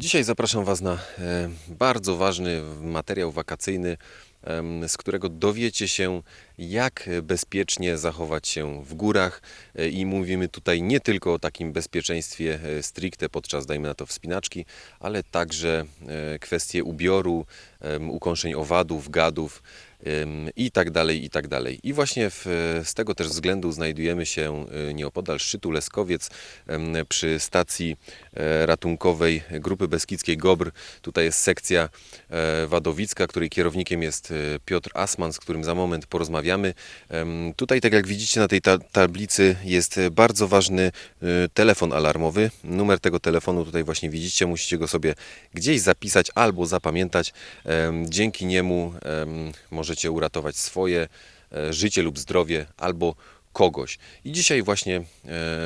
Dzisiaj zapraszam Was na e, bardzo ważny materiał wakacyjny, z którego dowiecie się, jak bezpiecznie zachować się w górach. E, I mówimy tutaj nie tylko o takim bezpieczeństwie e, stricte podczas, dajmy na to, wspinaczki, ale także e, kwestie ubioru, ukąszeń owadów, gadów i tak dalej, i tak dalej. I właśnie w, z tego też względu znajdujemy się nieopodal szczytu Leskowiec przy stacji ratunkowej Grupy Beskidzkiej GOBR. Tutaj jest sekcja wadowicka, której kierownikiem jest e, Piotr Asman, z którym za moment porozmawiamy. Tutaj, tak jak widzicie na tej ta tablicy, jest bardzo ważny e, telefon alarmowy. Numer tego telefonu tutaj właśnie widzicie, musicie go sobie gdzieś zapisać albo zapamiętać. Dzięki niemu em, możecie uratować swoje e, życie lub zdrowie albo kogoś. I dzisiaj właśnie e,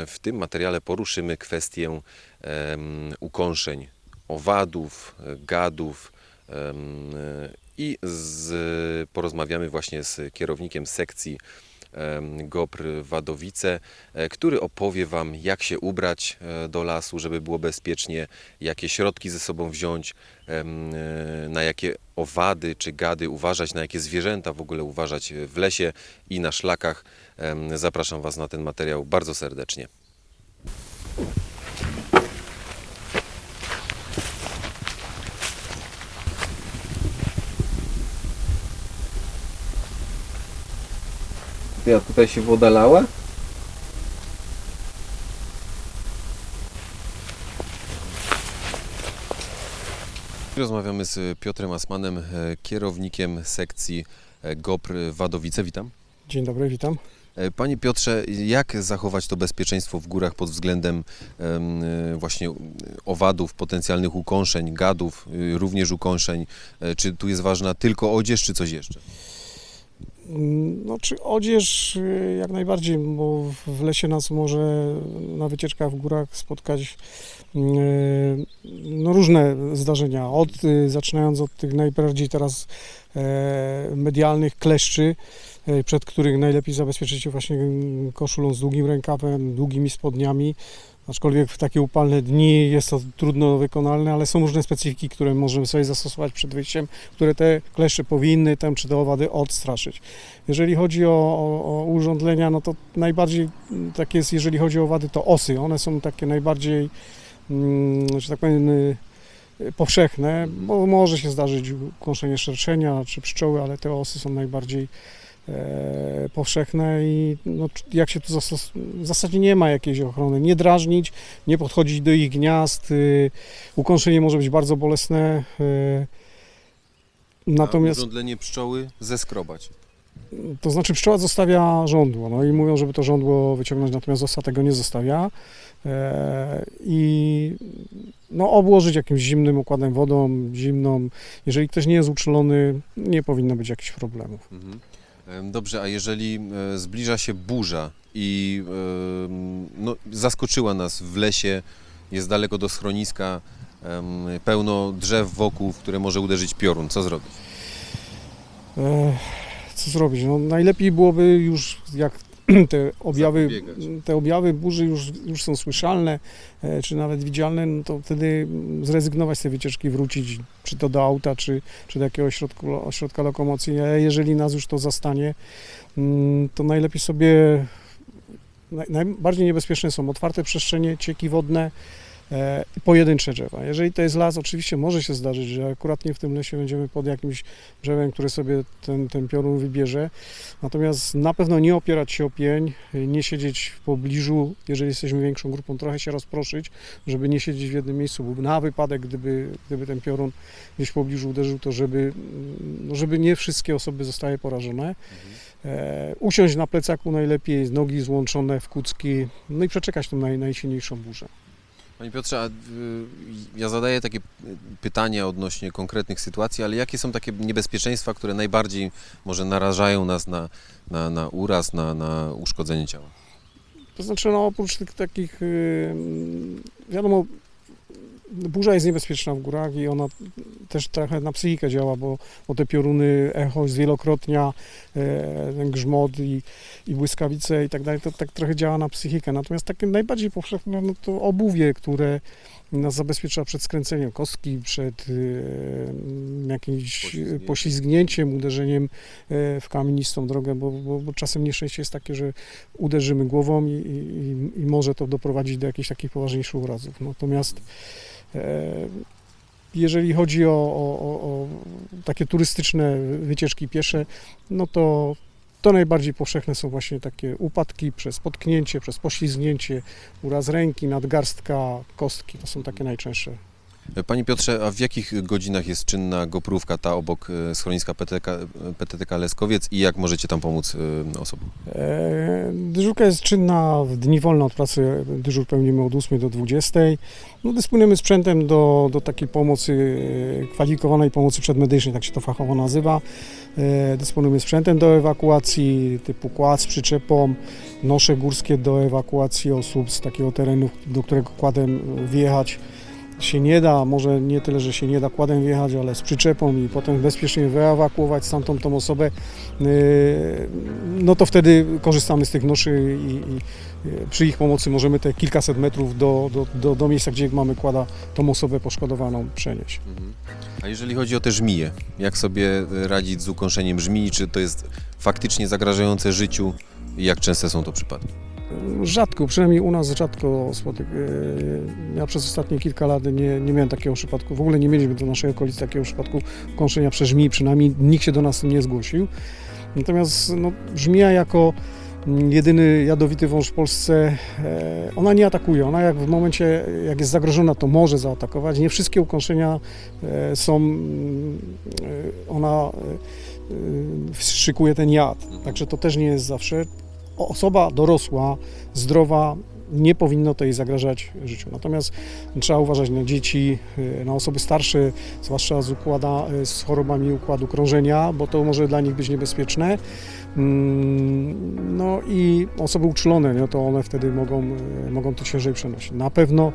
w tym materiale poruszymy kwestię ukąszeń owadów, e, gadów i z, porozmawiamy właśnie z kierownikiem sekcji GOPR Wadowice, e, który opowie Wam, jak się ubrać e, do lasu, żeby było bezpiecznie, jakie środki ze sobą wziąć, e, na jakie owady czy gady uważać, na jakie zwierzęta w ogóle uważać w lesie i na szlakach. Zapraszam Was na ten materiał bardzo serdecznie. Ja tutaj się woda lała? Rozmawiamy z Piotrem Asmanem, e, kierownikiem sekcji e, GOPR Wadowice. Witam. Dzień dobry, witam. E, Panie Piotrze, jak zachować to bezpieczeństwo w górach pod względem em, właśnie owadów, potencjalnych ukąszeń, gadów, y, również ukąszeń? Czy tu jest ważna tylko odzież, czy coś jeszcze? Mm, No, czy odzież y, jak najbardziej, bo w lesie nas może na wycieczkach w górach spotkać y, no, różne zdarzenia. Od, y, zaczynając od tych najbardziej teraz e, medialnych kleszczy, e, przed których najlepiej zabezpieczyć się właśnie koszulą z długim rękawem, długimi spodniami. Aczkolwiek w takie upalne dni jest to trudno wykonalne, ale są różne specyfiki, które możemy sobie zastosować przed wyjściem, które te kleszcze powinny tam czy te owady odstraszyć. Jeżeli chodzi o, o, o urządzenia, no to najbardziej mm, tak jest, jeżeli chodzi o owady, to osy. One są takie najbardziej, mm, że tak powiem, y, powszechne, bo może się zdarzyć ukąszenie szerszenia czy pszczoły, ale te osy są najbardziej powszechne i no, jak się tu w zasadzie nie ma jakiejś ochrony. Nie drażnić, nie podchodzić do ich gniazd. Y, ukąszenie może być bardzo bolesne. Y, natomiast A pszczoły zeskrobać. to znaczy pszczoła zostawia żądło, no i mówią, żeby to żądło wyciągnąć, natomiast osa tego nie zostawia. E, I no, obłożyć jakimś zimnym układem wodą, zimną. Jeżeli ktoś nie jest uczulony, nie powinno być jakichś problemów. Mhm. Dobrze, a jeżeli zbliża się burza i no, zaskoczyła nas w lesie, jest daleko do schroniska, pełno drzew wokół, w które może uderzyć piorun, co zrobić? E, Co zrobić? No, najlepiej byłoby już jak te objawy, te objawy burzy już, już są słyszalne, e, czy nawet widzialne, no to wtedy zrezygnować z tej wycieczki, wrócić czy to do auta, czy, czy do jakiegoś środku, ośrodka lokomocji. A jeżeli nas już to zastanie, mm, to najlepiej sobie, naj, najbardziej niebezpieczne są otwarte przestrzenie, cieki wodne, pojedyncze drzewa. Jeżeli to jest las, oczywiście może się zdarzyć, że akurat nie w tym lesie będziemy pod jakimś drzewem, które sobie ten, ten piorun wybierze. Natomiast na pewno nie opierać się o pień, nie siedzieć w pobliżu, jeżeli jesteśmy większą grupą, trochę się rozproszyć, żeby nie siedzieć w jednym miejscu, bo na wypadek, gdyby, gdyby ten piorun gdzieś w pobliżu uderzył, to żeby, no żeby nie wszystkie osoby zostały porażone. E, usiąść na plecaku najlepiej, nogi złączone w kucki, no i przeczekać tą naj, najsilniejszą burzę. Panie Piotrze, y, ja zadaję takie pytania odnośnie konkretnych sytuacji, ale jakie są takie niebezpieczeństwa, które najbardziej może narażają nas na, na, na uraz, na, na uszkodzenie ciała? To znaczy, no oprócz tych takich, y, wiadomo, burza jest niebezpieczna w górach i ona też trochę na psychikę działa, bo, bo te pioruny, echo zwielokrotnia, e, ten grzmot i, i błyskawice i tak dalej, to tak trochę działa na psychikę. Natomiast takie najbardziej powszechne no to obuwie, które nas zabezpiecza przed skręceniem kostki, przed e, jakimś Poślizgnięciem. uderzeniem e, w kamienistą drogę, bo, bo, bo czasem nieszczęście jest takie, że uderzymy głową i, i, i może to doprowadzić do jakichś takich poważniejszych urazów. Natomiast jeżeli chodzi o, o, o, o takie turystyczne wycieczki piesze, no to to najbardziej powszechne są właśnie takie upadki przez potknięcie, przez poślizgnięcie, uraz ręki, nadgarstka, kostki. To są takie najczęstsze. Panie Piotrze, a w jakich godzinach jest czynna goprówka ta obok e, schroniska PTK, PTTK Leskowiec i jak możecie tam pomóc e, osobom? E, Dyżurka jest czynna w dni wolne od pracy. Dyżur pełnimy od 8 do 20. No, dysponujemy sprzętem do, do takiej pomocy, kwalifikowanej pomocy przedmedycznej, tak się to fachowo nazywa. Dysponujemy sprzętem do ewakuacji typu kład z przyczepą, nosze górskie do ewakuacji osób z takiego terenu, do którego kładem wjechać się nie da, może nie tyle, że się nie da kładem wjechać, ale z przyczepą i potem bezpiecznie wyewakuować stamtąd tą osobę, yy, no to wtedy korzystamy z tych noszy i, i yy, przy ich pomocy możemy te kilkaset metrów do, do, do, do miejsca, gdzie mamy kłada, tą osobę poszkodowaną przenieść. A jeżeli chodzi o te żmije, jak sobie radzić z ukąszeniem żmii? Czy to jest faktycznie zagrażające życiu? I jak częste są to przypadki? Rzadko, przynajmniej u nas rzadko spotyk. yy, Ja przez ostatnie kilka lat nie, nie miałem takiego przypadku, w ogóle nie mieliśmy do naszej okolicy takiego przypadku kąszenia przez żmij, przynajmniej nikt się do nas nie zgłosił. Natomiast no, żmija jako jedyny jadowity wąż w Polsce, e, ona nie atakuje. Ona jak w momencie, jak jest zagrożona, to może zaatakować. Nie wszystkie ukąszenia e, są, e, ona e, e, szykuje ten jad, także to też nie jest zawsze osoba dorosła, zdrowa, nie powinno to jej zagrażać życiu. Natomiast trzeba uważać na dzieci, na osoby starsze, zwłaszcza z, układa, z chorobami układu krążenia, bo to może dla nich być niebezpieczne. Mm, No i osoby uczulone, nie, to one wtedy mogą, mogą to ciężej przenosić. Na pewno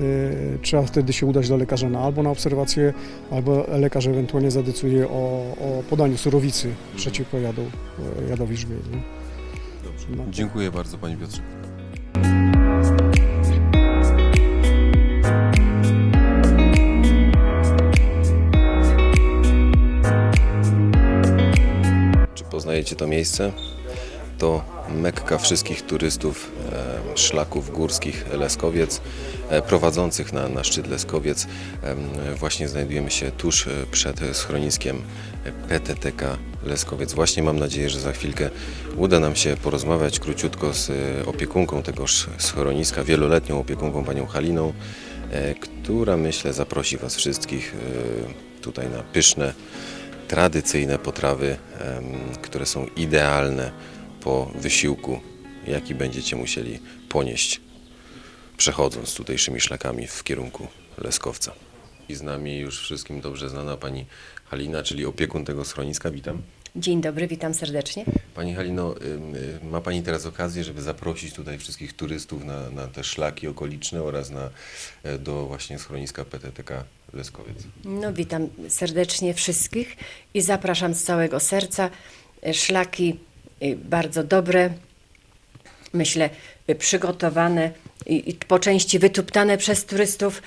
y, trzeba wtedy się udać do lekarza na, albo na obserwację, albo lekarz ewentualnie zadecyduje o, o podaniu surowicy przeciwko jadu, y, jadowi żmii. No. Dziękuję bardzo Panie Piotrze. Czy poznajecie to miejsce? To mekka wszystkich turystów e, szlaków górskich Leskowiec, e, prowadzących na, na szczyt Leskowiec. Właśnie znajdujemy się tuż e, przed schroniskiem PTTK Leskowiec. Właśnie mam nadzieję, że za chwilkę uda nam się porozmawiać króciutko z e, opiekunką tegoż schroniska, wieloletnią opiekunką panią Haliną, e, która myślę zaprosi Was wszystkich e, tutaj na pyszne, tradycyjne potrawy, które są idealne po wysiłku, jaki będziecie musieli ponieść, przechodząc tutejszymi szlakami w kierunku Leskowca. I z nami już wszystkim dobrze znana pani Halina, czyli opiekun tego schroniska. Witam. Dzień dobry, witam serdecznie. Pani Halino, ym, y, ma Pani teraz okazję, żeby zaprosić tutaj wszystkich turystów na, na te szlaki okoliczne oraz na, e, do właśnie schroniska PTTK Leskowiec. No, witam serdecznie wszystkich i zapraszam z całego serca. E, Szlaki e, bardzo dobre, myślę, przygotowane i, po części wytuptane przez turystów.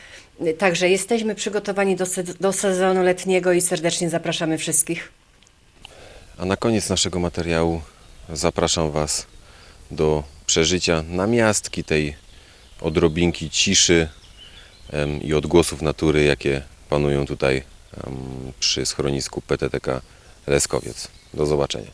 Także jesteśmy przygotowani do, se- do sezonu letniego i serdecznie zapraszamy wszystkich. A na koniec naszego materiału zapraszam Was do przeżycia namiastki tej odrobinki ciszy em, i odgłosów natury, jakie panują tutaj em, przy schronisku PTTK Leskowiec. Do zobaczenia.